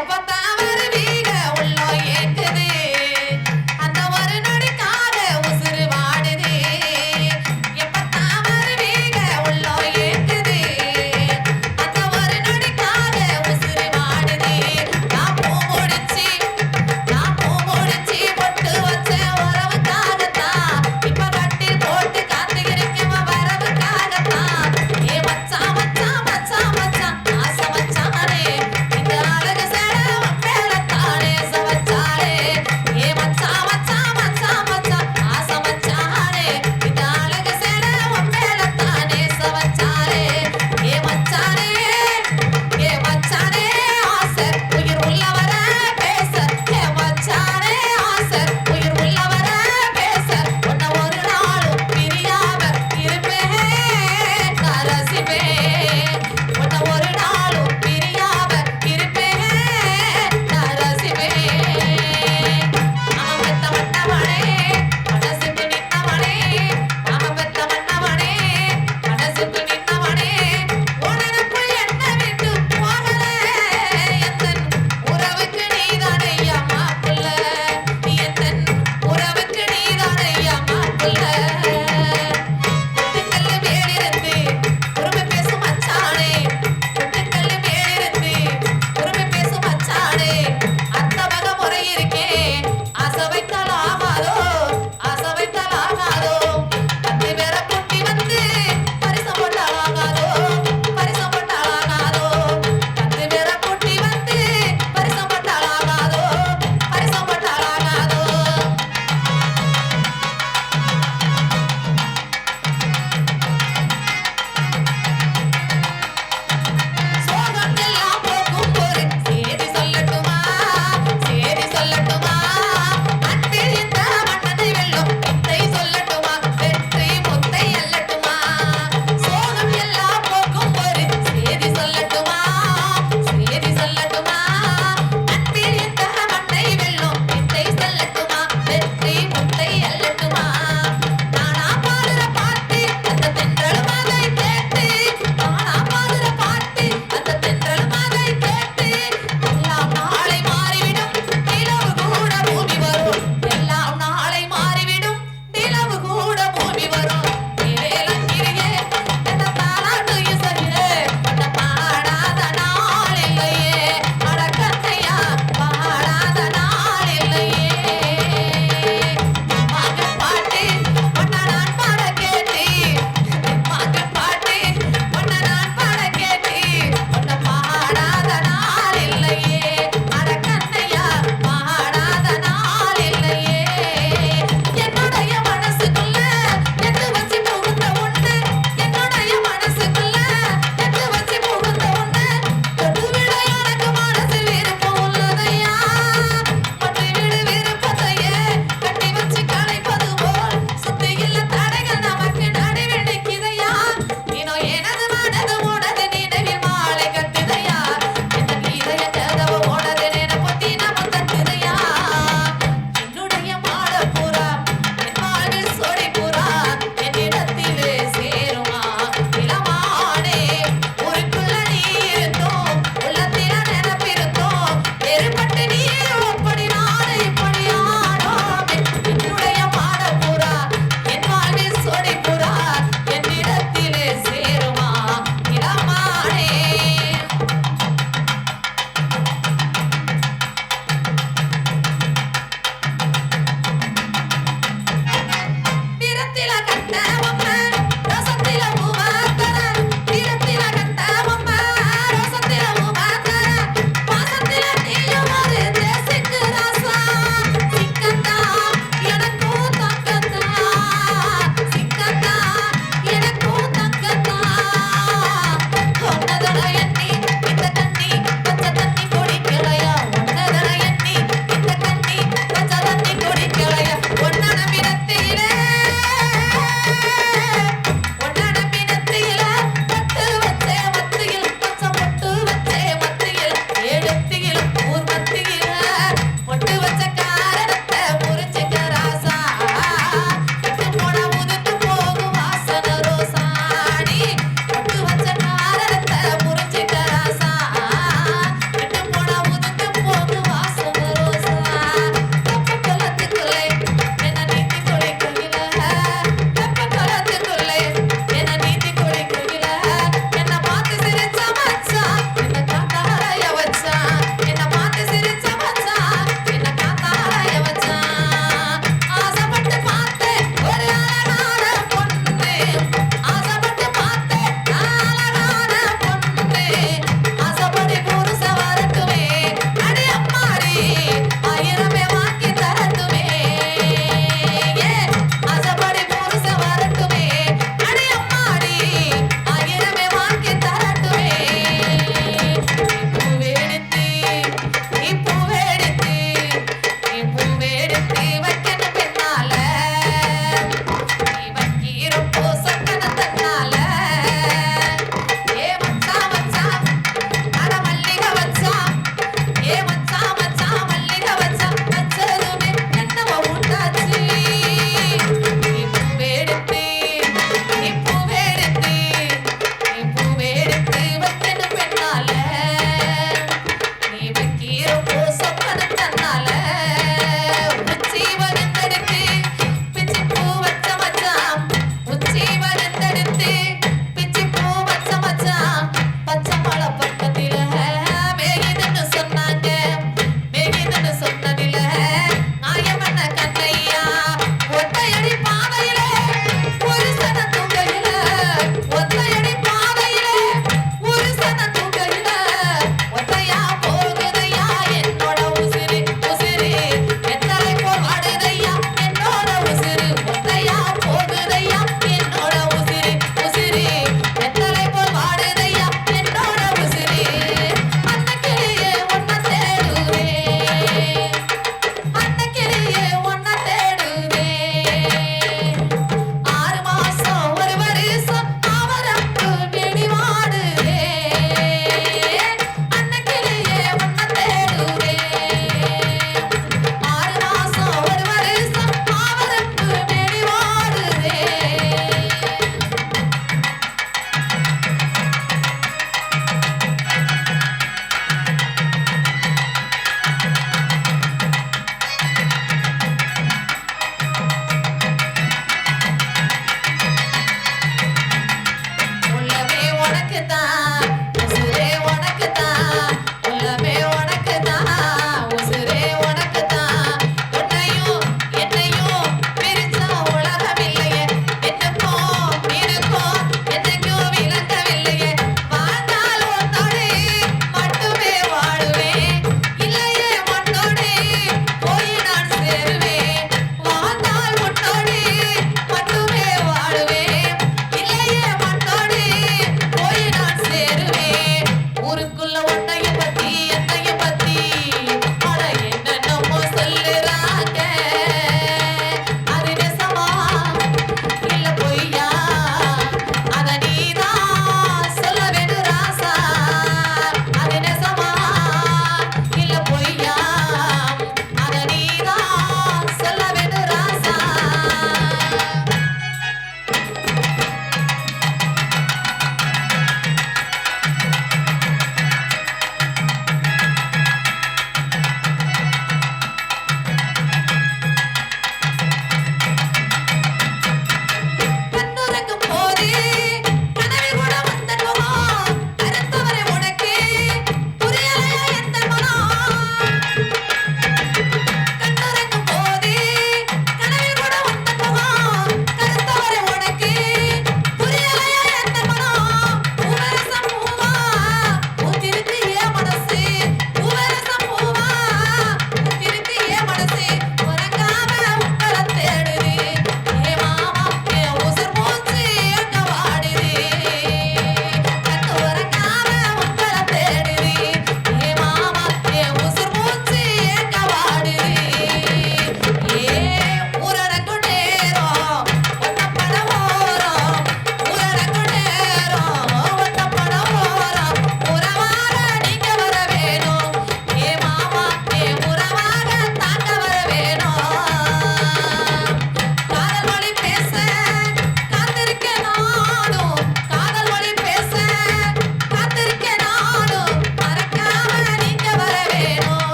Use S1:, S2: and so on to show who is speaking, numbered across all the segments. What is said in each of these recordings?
S1: よかった。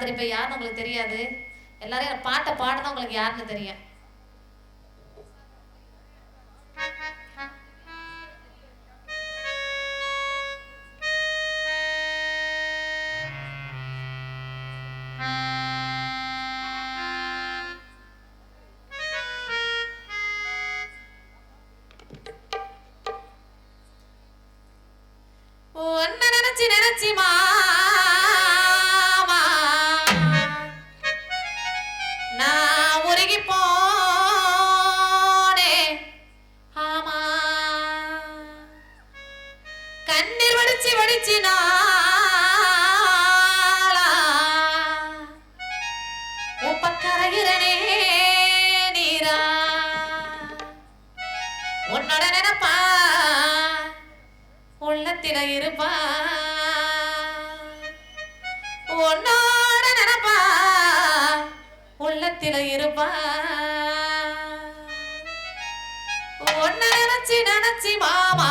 S1: என்னை இப்போ யாருன்னு உங்களுக்கு தெரியாது? எல்லாரையும் பாட்டை பாடினா உங்களுக்கு யாருன்னு தெரியும். உன்னோட நினப்பா உள்ளத்தில இருப்பா. உன்னை நினைச்சு நினைச்சு மாமா